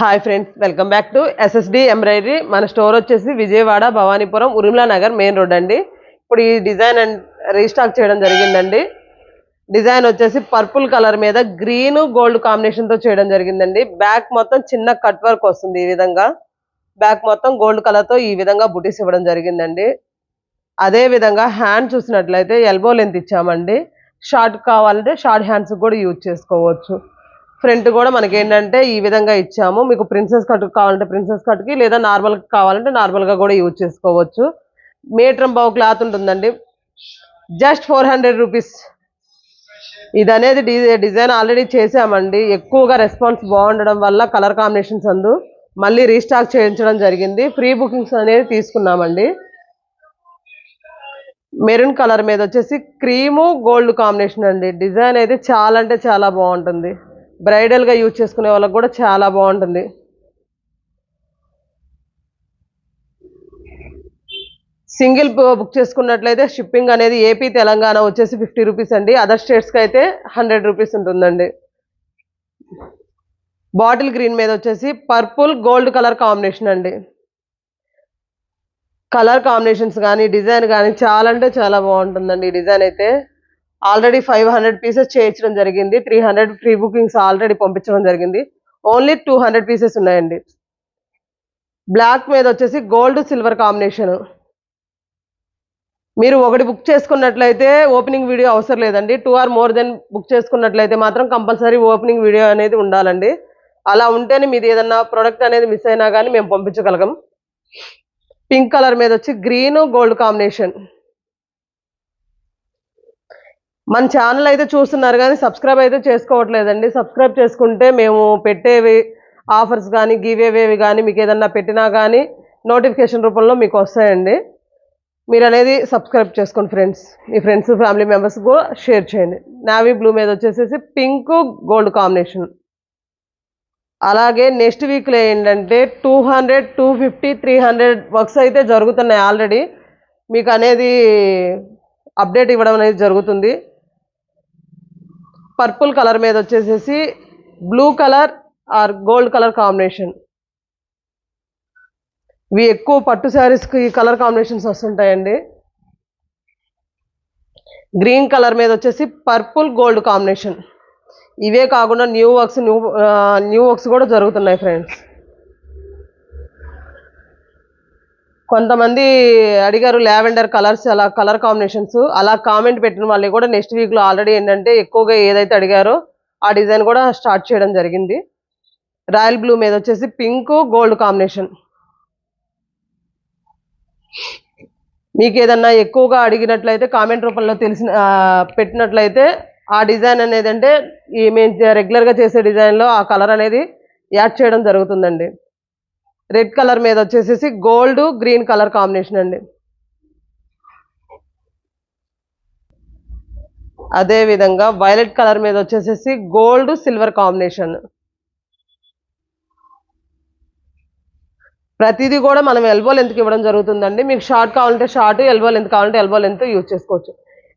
Hi friends welcome back to SSD embroidery మన store వచ్చేసి Vijayawada Bhavanipuram Urmila Nagar main road అండి. ఇప్పుడు ఈ డిజైన్ అండ్ రీస్టాక్ చేయడం జరిగిందండి. డిజైన్ వచ్చేసి పర్పుల్ కలర్ మీద గ్రీన్ గోల్డ్ కాంబినేషన్తో చేయడం జరిగిందండి. బ్యాక్ మొత్తం చిన్న కట్ వర్క్ వస్తుంది ఈ విధంగా. బ్యాక్ మొత్తం గోల్డ్ కలర్తో ఈ విధంగా బుటీస్ ఇవ్వడం జరిగిందండి. అదే విధంగా హ్యాండ్ చూసినట్లయితే ఎల్బో లెంత్ ఇచ్చామండి. షార్ట్ కావాలంటే షార్ట్ హ్యాండ్స్ కూడా యూజ్ చేసుకోవచ్చు. ఫ్రంట్ కూడా మనకి ఏంటంటే ఈ విధంగా ఇచ్చాము. మీకు ప్రిన్సెస్ కట్ కావాలంటే ప్రిన్సెస్ కట్కి లేదా నార్మల్ కావాలంటే నార్మల్గా కూడా యూజ్ చేసుకోవచ్చు. మీటర్ బావు క్లాత్ ఉంటుందండి. Just four hundred rupees. ఇది అనేది డిజైన్ ఆల్రెడీ చేసామండి ఎక్కువగా రెస్పాన్స్ బాగుండడం వల్ల కలర్ కాంబినేషన్స్ అందు మళ్ళీ రీస్టాక్ చేయించడం జరిగింది. ఫ్రీ బుకింగ్స్ అనేది తీసుకున్నామండి. మెరూన్ కలర్ మీద వచ్చేసి క్రీము గోల్డ్ కాంబినేషన్ అండి. డిజైన్ అయితే చాలా అంటే చాలా బాగుంటుంది. బ్రైడల్గా యూజ్ చేసుకునే వాళ్ళకి కూడా చాలా బాగుంటుంది. సింగిల్ బుక్ చేసుకున్నట్లయితే షిప్పింగ్ అనేది ఏపీ తెలంగాణ వచ్చేసి ఫిఫ్టీ రూపీస్ అండి. అదర్ స్టేట్స్కి అయితే హండ్రెడ్ రూపీస్ ఉంటుందండి. బాటిల్ గ్రీన్ మీద వచ్చేసి పర్పుల్ గోల్డ్ కలర్ కాంబినేషన్ అండి. కలర్ కాంబినేషన్స్ కానీ డిజైన్ కానీ చాలా అంటే చాలా బాగుంటుందండి ఈ డిజైన్ అయితే. ఆల్రెడీ ఫైవ్ హండ్రెడ్ పీసెస్ చేయించడం జరిగింది. Three hundred free bookings already పంపించడం జరిగింది. ఓన్లీ టూ హండ్రెడ్ పీసెస్ ఉన్నాయండి. బ్లాక్ మీద వచ్చేసి గోల్డ్ సిల్వర్ కాంబినేషన్. మీరు ఒకటి బుక్ చేసుకున్నట్లయితే ఓపెనింగ్ వీడియో అవసరం లేదండి. Two or more then book చేసుకున్నట్లయితే మాత్రం కంపల్సరీ ఓపెనింగ్ వీడియో అనేది ఉండాలండి. అలా ఉంటేనే మీది ఏదన్నా ప్రోడక్ట్ అనేది మిస్ అయినా కానీ మేము పంపించగలగం. పింక్ కలర్ మీద వచ్చి గ్రీన్ గోల్డ్ కాంబినేషన్. మన ఛానల్ అయితే చూస్తున్నారు కానీ సబ్స్క్రైబ్ అయితే చేసుకోవట్లేదండి. సబ్స్క్రైబ్ చేసుకుంటే మేము పెట్టేవి ఆఫర్స్ కానీ గివేవేవి కానీ మీకు ఏదన్నా పెట్టినా కానీ నోటిఫికేషన్ రూపంలో మీకు వస్తాయండి. మీరు అనేది సబ్స్క్రైబ్ చేసుకోండి ఫ్రెండ్స్ మీ ఫ్రెండ్స్ ఫ్యామిలీ మెంబర్స్ కూడా షేర్ చేయండి. నావీ బ్లూ మీద వచ్చేసేసి పింక్ గోల్డ్ కాంబినేషన్ అలాగే నెక్స్ట్ వీక్లో ఏంటంటే two hundred two fifty three hundred works అయితే జరుగుతున్నాయి ఆల్రెడీ మీకు అనేది అప్డేట్ ఇవ్వడం అనేది జరుగుతుంది. పర్పుల్ కలర్ మీద వచ్చేసేసి blue colour or gold colour combination. ఇవి ఎక్కువ పట్టు శారీస్కి కలర్ కాంబినేషన్స్ వస్తుంటాయండి. గ్రీన్ కలర్ మీద వచ్చేసి పర్పుల్ గోల్డ్ కాంబినేషన్. ఇవే కాకుండా new works new new works కూడా జరుగుతున్నాయి ఫ్రెండ్స్. కొంతమంది అడిగారు లావెండర్ కలర్స్ అలా కలర్ కాంబినేషన్స్. అలా కామెంట్ పెట్టిన వాళ్ళు కూడా నెక్స్ట్ వీక్లో ఆల్రెడీ ఏంటంటే ఎక్కువగా ఏదైతే అడిగారో ఆ డిజైన్ కూడా స్టార్ట్ చేయడం జరిగింది. రాయల్ బ్లూ మీద వచ్చేసి పింక్ గోల్డ్ కాంబినేషన్. మీకు ఏదన్నా ఎక్కువగా అడిగినట్లయితే కామెంట్ రూపంలో తెలిసిన పెట్టినట్లయితే ఆ డిజైన్ అనేది అంటే ఈ మేము రెగ్యులర్గా చేసే డిజైన్లో ఆ కలర్ అనేది యాడ్ చేయడం జరుగుతుందండి. రెడ్ కలర్ మీద వచ్చేసేసి గోల్డ్ గ్రీన్ కలర్ కాంబినేషన్ అండి. అదే విధంగా వైలెట్ కలర్ మీద వచ్చేసేసి గోల్డ్ సిల్వర్ కాంబినేషన్. ప్రతిదీ కూడా మనం ఎల్బో లెంత్కి ఇవ్వడం జరుగుతుందండి. మీకు షార్ట్ కావాలంటే షార్ట్ ఎల్బో లెంత్ కావాలంటే ఎల్బో లెంత్ యూజ్ చేసుకోవచ్చు.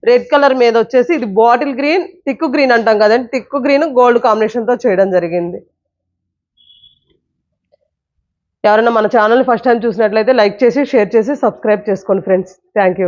రెడ్ కలర్ మీద వచ్చేసి ఇది బాటిల్ గ్రీన్ టిక్కు గ్రీన్ అంటాం కదండి. టిక్ గ్రీన్ గోల్డ్ కాంబినేషన్తో చేయడం జరిగింది. ఎవరైనా మన ఛానల్ ఫస్ట్ టైం చూసినట్లయితే లైక్ చేసి షేర్ చేసి సబ్స్క్రైబ్ చేసుకోండి ఫ్రెండ్స్. థ్యాంక్